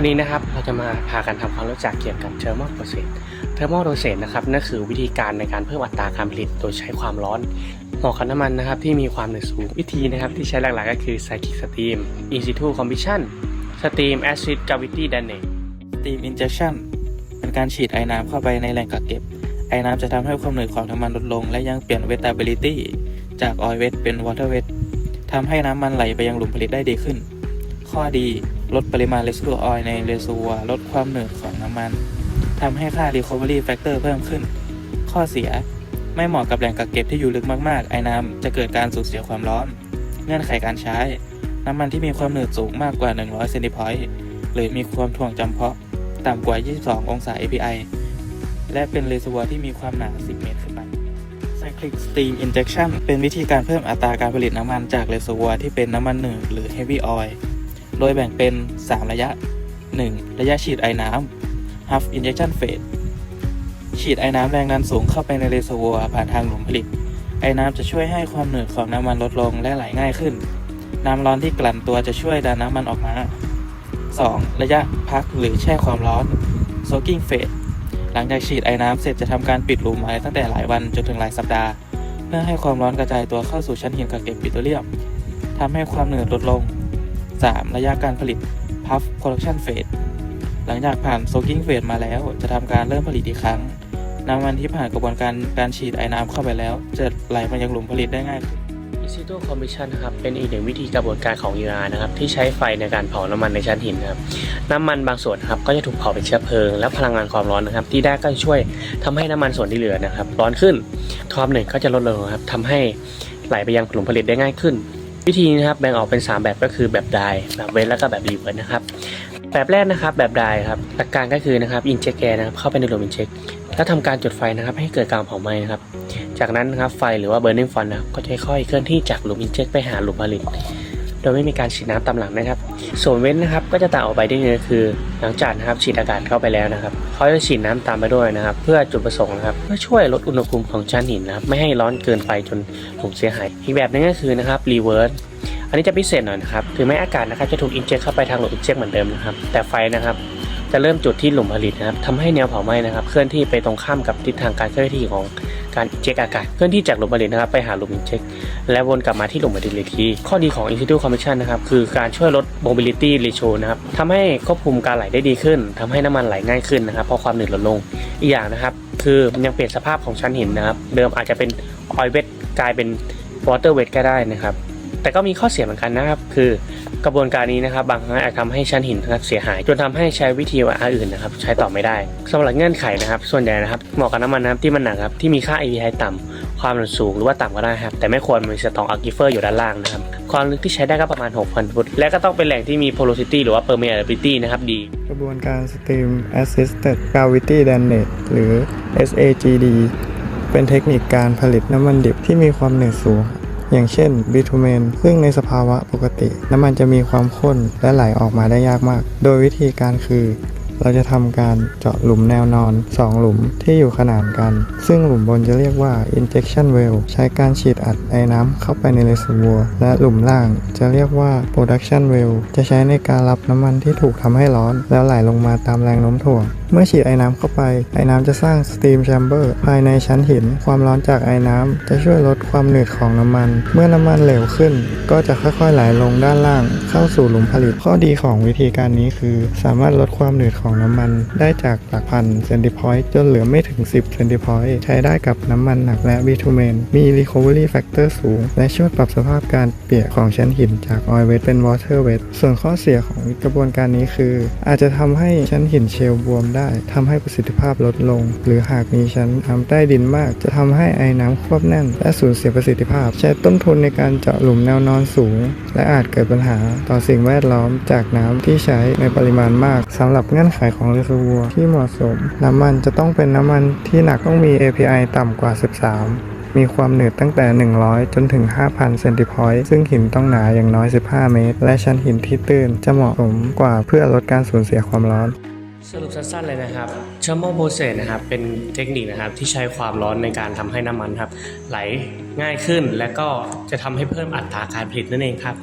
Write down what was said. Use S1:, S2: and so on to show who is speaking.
S1: วันนี้นะครับเราจะมาพากันทำความรู้จักเกี่ยวกับ thermal process thermal process นะครับนั่นคือวิธีการในการเพิ่มอัตราการผลิตโดยใช้ความร้อนหมาะกับน้ำมันนะครับที่มีความหนืดสูงวิธีนะครับที่ใช้หลักๆก็คือ cyclic steam in situ combustion steam acid gravity drainage
S2: Steam Injection เป็นการฉีดไอน้ำเข้าไปในแหล่งกักเก็บ ไอน้ำจะทำให้ความหนืดของน้ำมันลดลง และยังเปลี่ยน Wettability จาก Oil Wet เป็น Water Wet ทำให้น้ำมันไหลไปยังหลุมผลิตได้ดีขึ้น ข้อดี ลดปริมาณ Residual Oil ใน Reservoir ลดความหนืดของน้ำมันทำให้ค่า Recovery Factor เพิ่มขึ้น ข้อเสียไม่เหมาะกับแหล่งกักเก็บที่อยู่ลึกมากๆ ไอน้ำจะเกิดการสูญเสียความร้อน เงื่อนไขการใช้ น้ำมันที่มีความหนืดสูงมากกว่า 100เซนติพอยต์หรือมีความถ่วงจำเพาะ ต่ำกว่า 22 องศา API และเป็นเร s อ r วที่มีความหนา 10 เมตรขึ้นไป Cyclic Steam Injection เป็นวิธีการเพิ่มอัตราการผลิตน้ำมันจากเร s อ r วที่เป็นน้ำมันหนืดหรือ Heavy Oil โดยแบ่งเป็น 3 ระยะ 1. ระยะฉีดไอน้ำ Half Injection Phase ฉีดไอน้ำแรงดันสูงเข้าไปในเร s อ r ว o ผ่านทางหลุมผลิต ไอน้ำจะช่วยให้ความหนืดของน้ำมันลดลงและไหลง่ายขึ้น น้ำร้อนที่กลั่นตัวจะช่วยดันน้ำมันออกมา 2. ระยะพักหรือแช่ความร้อน soaking phase หลังจากฉีดไอ้น้ำเสร็จจะทำการปิดหลุมไว้ตั้งแต่หลายวันจนถึงหลายสัปดาห์ เพื่อให้ความร้อนกระจายตัวเข้าสู่ชั้นหินกักเก็บปิโตรเลียมทำให้ความเหนืดลดลง 3. ระยะการผลิต puff production phase หลังจากผ่าน soaking phase มาแล้ว จะทำการเริ่มผลิตอีกครั้ง น้ำมันที่ผ่านกระบวนการการฉีดไอ้น้ำเข้าไปแล้ว จะไหลมายังหลุมผลิตได้ง่ายขึ้น
S1: in situ combustion นะครับเป็นอีกหนึ่งวิธีกระบวนการของ ER นะครับที่ใช้ไฟในการเผาน้ำมันในชั้นหินนะครับน้ำมันบางส่วนครับก็จะถูกเผาเป็นเชื้อเพลิง และพลังงานความร้อนนะครับ ที่ได้ก็จะช่วยทำให้น้ำมันส่วนที่เหลือนะครับ ร้อนขึ้นความหนึ่งก็จะลดลงครับทำให้ไหลไปยังหลุมผลิตได้ง่ายขึ้น วิธีนะครับแบ่งออกเป็น 3 แบบก็คือแบบไดแบบเวทแล้วก็แบบรีเวิร์สนะครับแบบแรกนะครับแบบไดครับหลักการก็คือนะครับอินเจคแกนะครับเข้าไปในหลุมอินเจคแล้วทำการจุดไฟนะครับให้เกิดการเผาไหม้นะครับจากนั้นนะครับไฟหรือว่า burning fun นะครับก็จะค่อยๆเคลื่อนที่จากหลุมอินเจคไปหาหลุมผลิต โดยไม่มีการฉีดน้ำตามหลังนะครับ ส่วนเว้นนะครับก็จะต่างออกไปได้เลยคือ หลังจากนะครับฉีดอากาศเข้าไปแล้วนะครับเขาจะฉีดน้ำตามไปด้วยนะครับ เพื่อจุดประสงค์นะครับเพื่อช่วยลดอุณหภูมิของชั้นหินนะครับไม่ให้ร้อนเกินไปจนหลุมเสียหาย อีกแบบนึงก็คือนะครับ reverse อันนี้จะพิเศษหน่อยนะครับถึงแม้อากาศนะครับจะถูกอินเจคเข้าไปทางหลุมอินเจคเหมือนเดิมนะครับแต่ไฟนะครับจะเริ่มจุดที่หลุมผลิตนะครับทำให้แนวเผาไหม้นะครับ เคลื่อนที่ไปตรงข้ามกับทิศทางการเคลื่อนที่ของ การอินเจคอากาศเคลื่อนที่จากหลุมผลิตนะครับไปหาหลุมอินเจคและวนกลับมาที่หลุมผลิตอีกทีข้อดีของ institute compression นะครับคือการช่วยลด mobility ratio นะครับทำให้ควบคุมการไหลได้ดีขึ้นทำให้น้ำมันไหลง่ายขึ้นนะครับเพราะความหนืดลดลงอีกอย่างนะครับ คือยังเปลี่ยนสภาพของชั้นหินนะครับ เดิมอาจจะเป็น oil wet กลายเป็น water wet ก็ได้นะครับแต่ก็มีข้อเสียเหมือนกันนะครับ คือ กระบวนการนี้นะครับบางครั้งอาจทำให้ชั้นหินนะครับเสียหาย จนทำให้ใช้วิธีวอื่นนะครับใช้ต่อไม่ได้สำหรับเงื่อนไขนะครับ ส่วนใหญ่นะครับเหมาะกับน้ำมันนะครับที่มันหนักครับที่มีค่า API ต่ำความหนืดสูงหรือว่าต่ำก็ได้ครับแต่ไม่ควรมีสตองอะกิเฟอร์อยู่ด้านล่างนะครับความลึกที่ใช้ได้ก็ประมาณ 6,000 ฟุต และก็ต้องเป็นแหล่งที่มี porosity หรือว่า permeability นะครับดี
S3: กระบวนการ Steam Assisted Gravity Drainage หรือ SAGD เป็นเทคนิคการผลิตน้ำมันดิบที่มีความเหนืดสูง อย่างเช่นบิทูเมน ซึ่งในสภาวะปกติ น้ำมันจะมีความข้นและไหลออกมาได้ยากมาก โดยวิธีการคือ เราจะทำการเจาะหลุมแนวนอน 2 หลุมที่อยู่ขนานกัน ซึ่งหลุมบนจะเรียกว่า injection well ใช้การฉีดอัดไอ้น้ำเข้าไปในเรส e r v o i r และหลุมล่างจะเรียกว่า production well จะใช้ในการรับน้ำมันที่ถูกทำให้ร้อน แล้วไหลลงมาตามแรงโน้มถ่วงเมื่อฉีดไอ้น้ำเข้าไป ไอ้น้ำจะสร้าง steam chamber ภายในชั้นหิน ความร้อนจากไอ้น้ำจะช่วยลดความหนืดของน้ำมัน เมื่อน้ำมันเหลวขึ้น ก็จะค่อยๆไหลลงด้านล่าง เข้าสู่หลุมผลิต ข้อดีของวิธีการนี้คือ สามารถลดความหนืดของน้ำมันได้จากหลักพันเซนติพอยต์จนเหลือไม่ถึง 10เซนติพอยต์ใช้ได้กับน้ำมันหนักและบิทูเมน มี recovery factor สูง และช่วยปรับสภาพการเปียกของชั้นหินจาก oil wet เป็น water wet ส่วนข้อเสียของกระบวนการนี้คือ อาจจะทำให้ชั้นหินเชลบวมได้ทำให้ประสิทธิภาพลดลง หรือหากมีชั้นน้ำใต้ดินมาก จะทำให้ไอ้น้ำควบแน่น และสูญเสียประสิทธิภาพ ใช้ต้นทุนในการเจาะหลุมแนวนอนสูง และอาจเกิดปัญหาต่อสิ่งแวดล้อมจากน้ำที่ใช้ในปริมาณมากสำหรับเงื่อนไขของเรสวัวที่เหมาะสม น้ำมันจะต้องเป็นน้ำมันที่หนักต้องมี API ต่ำกว่า 13มีความหนืดตั้งแต่ 100 จนถึง 5,000 เซนติพอยต์ ซึ่งหินต้องหนาอย่างน้อย 15 เมตร และชั้นหินที่ตื้นจะเหมาะสมกว่าเพื่อลดการสูญเสียความร้อน
S1: สรุปสั้นๆเลยนะครับ thermal process นะครับเป็นเทคนิคนะครับที่ใช้ความร้อนในการทำให้น้ำมันครับไหลง่ายขึ้นและก็จะทำให้เพิ่มอัตราการผลิตนั่นเองครับ